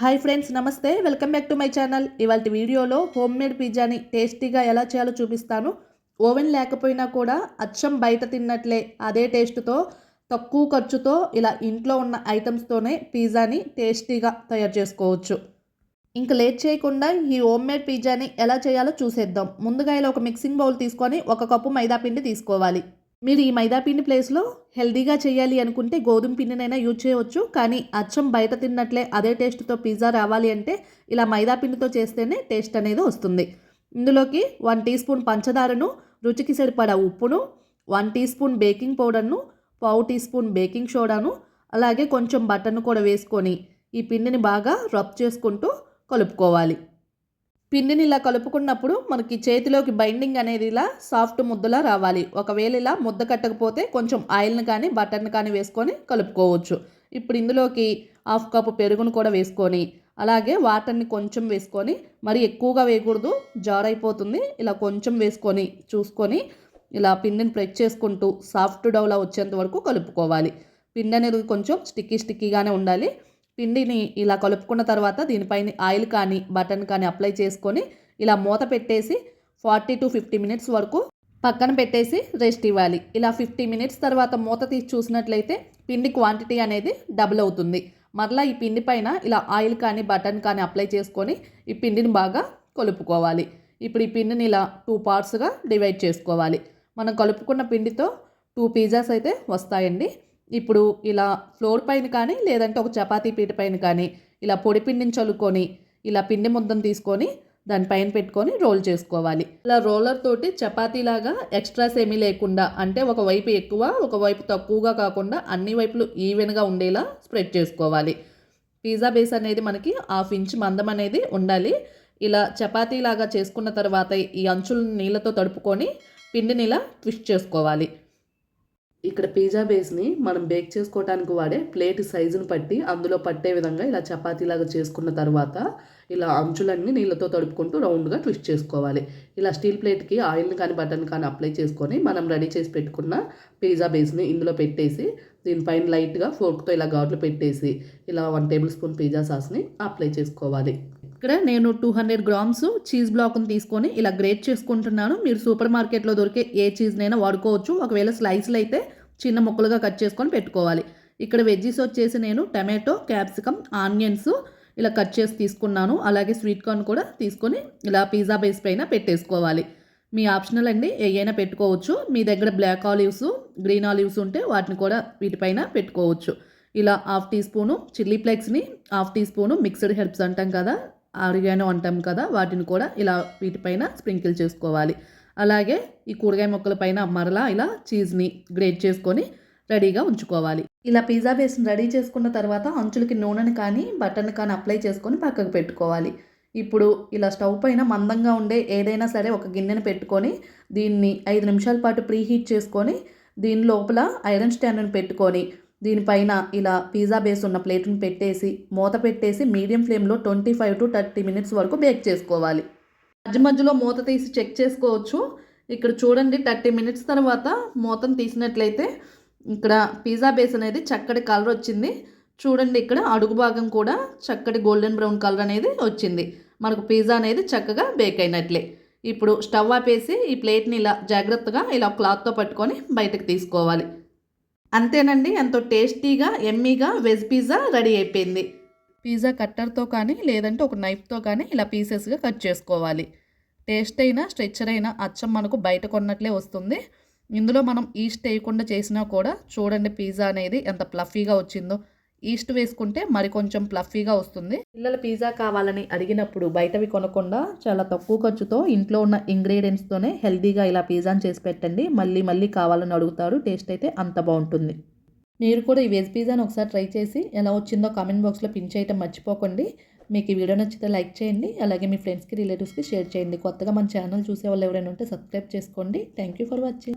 Hi friends నమస్తే. Welcome back to my channel. ఇవాళ వీడియోలో హోమ్ మేడ్ పిజ్జాని టేస్టీగా ఎలా చేయాలో చూపిస్తాను. ఓవెన్ లేకపోయినా కూడా అచ్చం బయట తిన్నట్లే అదే టేస్ట్తో తక్కువ ఖర్చుతో ఇలా ఇంట్లో ఉన్న ఐటమ్స్తోనే పిజ్జాని టేస్టీగా తయారు చేసుకోవచ్చు. ఇంకా లేట్ చేయకుండా ఈ హోమ్ మేడ్ పిజ్జాని ఎలా చేయాలో చూసేద్దాం. ముందుగా ఇలా ఒక మిక్సింగ్ బౌల్ తీసుకొని ఒక కప్పు మైదా పిండి తీసుకోవాలి. మీరు ఈ మైదా పిండి ప్లేస్లో హెల్దీగా చేయాలి అనుకుంటే గోధుమ పిండినైనా యూజ్ చేయవచ్చు కానీ అచ్చం బయట తిన్నట్లే అదే టేస్ట్తో పిజ్జా రావాలి అంటే ఇలా మైదా పిండితో చేస్తేనే టేస్ట్ అనేది వస్తుంది. ఇందులోకి వన్ టీ స్పూన్ పంచదారను రుచికి సరిపడా ఉప్పును వన్ టీ స్పూన్ బేకింగ్ పౌడర్ను పావు టీ స్పూన్ బేకింగ్ సోడాను అలాగే కొంచెం బటర్ను కూడా వేసుకొని ఈ పిండిని బాగా రబ్ చేసుకుంటూ కలుపుకోవాలి. పిండిని ఇలా కలుపుకున్నప్పుడు మనకి చేతిలోకి బైండింగ్ అనేది ఇలా సాఫ్ట్ ముద్దలా రావాలి. ఒకవేళ ఇలా ముద్ద కట్టకపోతే కొంచెం ఆయిల్ని కానీ బటర్ని కానీ వేసుకొని కలుపుకోవచ్చు. ఇప్పుడు ఇందులోకి హాఫ్ కప్ పెరుగును కూడా వేసుకొని అలాగే వాటర్ని కొంచెం వేసుకొని మరి ఎక్కువగా వేయకూడదు జార్ అయిపోతుంది ఇలా కొంచెం వేసుకొని చూసుకొని ఇలా పిండిని ప్రెస్ చేసుకుంటూ సాఫ్ట్ డౌలా వచ్చేంత వరకు కలుపుకోవాలి. పిండి అనేది కొంచెం స్టిక్కీ స్టిక్కీగానే ఉండాలి. పిండిని ఇలా కలుపుకున్న తర్వాత దీనిపైన ఆయిల్ కానీ బటన్ కానీ అప్లై చేసుకొని ఇలా మూత పెట్టేసి ఫార్టీ టు ఫిఫ్టీ మినిట్స్ వరకు పక్కన పెట్టేసి రెస్ట్ ఇవ్వాలి. ఇలా ఫిఫ్టీ మినిట్స్ తర్వాత మూత తీసి చూసినట్లయితే పిండి క్వాంటిటీ అనేది డబుల్ అవుతుంది. మరలా ఈ పిండి పైన ఇలా ఆయిల్ కానీ బటన్ కానీ అప్లై చేసుకొని ఈ పిండిని బాగా కలుపుకోవాలి. ఇప్పుడు ఈ పిండిని ఇలా టూ పార్ట్స్గా డివైడ్ చేసుకోవాలి. మనం కలుపుకున్న పిండితో టూ పిజ్జాస్ అయితే వస్తాయండి. ఇప్పుడు ఇలా ఫ్లోర్ పైన కానీ లేదంటే ఒక చపాతీ పీట పైన కానీ ఇలా పొడి పిండిని చల్లుకొని ఇలా పిండి ముద్దను తీసుకొని దానిపైన పెట్టుకొని రోల్ చేసుకోవాలి. ఇలా రోలర్ తోటి చపాతీలాగా ఎక్స్ట్రాస్ ఏమీ లేకుండా అంటే ఒక వైపు ఎక్కువ ఒక వైపు తక్కువగా కాకుండా అన్ని వైపులు ఈవెన్గా ఉండేలా స్ప్రెడ్ చేసుకోవాలి. పిజ్జా బేస్ అనేది మనకి హాఫ్ ఇంచ్ మందం అనేది ఉండాలి. ఇలా చపాతీలాగా చేసుకున్న తర్వాత ఈ అంచులను నీళ్ళతో తడుపుకొని పిండిని ఇలా ట్విస్ట్ చేసుకోవాలి. ఇక్కడ పిజ్జా బేస్ని మనం బేక్ చేసుకోవడానికి వాడే ప్లేట్ సైజుని పట్టి అందులో పట్టే విధంగా ఇలా చపాతీలాగా చేసుకున్న తర్వాత ఇలా అంచులన్నీ నీళ్ళతో తడుపుకుంటూ రౌండ్గా ట్విస్ట్ చేసుకోవాలి. ఇలా స్టీల్ ప్లేట్కి ఆయిల్ని కానీ బటన్ కానీ అప్లై చేసుకొని మనం రెడీ చేసి పెట్టుకున్న పిజ్జా బేస్ని ఇందులో పెట్టేసి దీనిపైన లైట్గా ఫోర్క్తో ఇలా ఘాట్లు పెట్టేసి ఇలా వన్ టేబుల్ స్పూన్ పిజ్జా సాస్ని అప్లై చేసుకోవాలి. ఇక్కడ నేను టూ హండ్రెడ్ గ్రామ్స్ చీజ్ బ్లాక్ని తీసుకొని ఇలా గ్రేట్ చేసుకుంటున్నాను. మీరు సూపర్ మార్కెట్లో దొరికే ఏ చీజ్నైనా వాడుకోవచ్చు. ఒకవేళ స్లైస్లు అయితే చిన్న ముక్కలుగా కట్ చేసుకొని పెట్టుకోవాలి. ఇక్కడ వెజ్జీస్ వచ్చేసి నేను టమాటో క్యాప్సికమ్ ఆనియన్స్ ఇలా కట్ చేసి తీసుకున్నాను. అలాగే స్వీట్ కార్న్ కూడా తీసుకొని ఇలా పిజ్జా బేస్ పైన పెట్టేసుకోవాలి. మీ ఆప్షనల్ అండి ఏయైనా పెట్టుకోవచ్చు. మీ దగ్గర బ్లాక్ ఆలివ్స్ గ్రీన్ ఆలివ్స్ ఉంటే వాటిని కూడా వీటిపైన పెట్టుకోవచ్చు. ఇలా హాఫ్ టీ స్పూను చిల్లీ ఫ్లేక్స్ని half teaspoon mixed herbs అంటాం కదా ఆరిగానో అంటాం కదా వాటిని కూడా ఇలా వీటిపైన స్ప్రింకిల్ చేసుకోవాలి. అలాగే ఈ కూరగాయ మొక్కల పైన మరలా ఇలా చీజ్ని గ్రేట్ చేసుకొని రెడీగా ఉంచుకోవాలి. ఇలా పిజ్జా బేస్ని రెడీ చేసుకున్న తర్వాత అంచులకి నూనెని కానీ బటర్ని కానీ అప్లై చేసుకొని పక్కకు పెట్టుకోవాలి. ఇప్పుడు ఇలా స్టవ్ పైన మందంగా ఉండే ఏదైనా సరే ఒక గిన్నెని పెట్టుకొని దీన్ని ఐదు నిమిషాల పాటు ప్రీహీట్ చేసుకొని దీని లోపల ఐరన్ స్టాండ్ని పెట్టుకొని దీనిపైన ఇలా పిజ్జా బేస్ ఉన్న ప్లేట్ని పెట్టేసి మూత పెట్టేసి మీడియం ఫ్లేమ్లో twenty five to thirty minutes వరకు బేక్ చేసుకోవాలి. మధ్య మధ్యలో మూత తీసి చెక్ చేసుకోవచ్చు. ఇక్కడ చూడండి థర్టీ మినిట్స్ తర్వాత మూతను తీసినట్లయితే ఇక్కడ పిజ్జా బేస్ అనేది చక్కటి కలర్ వచ్చింది. చూడండి ఇక్కడ అడుగు భాగం కూడా చక్కటి గోల్డెన్ బ్రౌన్ కలర్ అనేది వచ్చింది. మనకు పిజ్జా అనేది చక్కగా బేక్ అయినట్లే. ఇప్పుడు స్టవ్ ఆపేసి ఈ ప్లేట్ని ఇలా జాగ్రత్తగా ఇలా క్లాత్తో పట్టుకొని బయటకు తీసుకోవాలి. అంతేనండి ఎంతో టేస్టీగా ఎమ్మీగా వెజ్ పిజ్జా రెడీ అయిపోయింది. పిజ్జా కట్టర్తో కానీ లేదంటే ఒక నైఫ్తో కానీ ఇలా పీసెస్గా కట్ చేసుకోవాలి. టేస్ట్ అయినా స్ట్రెచ్చర్ అయినా అచ్చం మనకు బయట కొన్నట్లే వస్తుంది. ఇందులో మనం ఈస్ట్ వేయకుండా చేసినా కూడా చూడండి పిజ్జా అనేది ఎంత ప్లఫీగా వచ్చిందో. ఈస్ట్ వేసుకుంటే మరి కొంచెం ప్లఫీగా వస్తుంది. పిల్లలు పిజ్జా కావాలని అడిగినప్పుడు బయటవి కొనకుండా చాలా తక్కువ ఖర్చుతో ఇంట్లో ఉన్న ఇంగ్రీడియంట్స్తోనే హెల్తీగా ఇలా పిజ్జాని చేసి పెట్టండి. మళ్ళీ మళ్ళీ కావాలని అడుగుతారు. టేస్ట్ అయితే అంత బాగుంటుంది. మీరు కూడా ఈ వెజ్ పిజ్జాని ఒకసారి ట్రై చేసి ఎలా వచ్చిందో కామెంట్ బాక్స్లో పిన్ చేయటం మర్చిపోకండి. మీకు ఈ వీడియో నచ్చితే లైక్ చేయండి. అలాగే మీ ఫ్రెండ్స్కి రిలేటివ్స్కి షేర్ చేయండి. కొత్తగా మన ఛానల్ చూసే వాళ్ళు ఎవరైనా ఉంటే సబ్స్క్రైబ్ చేసుకోండి. Thank you for watching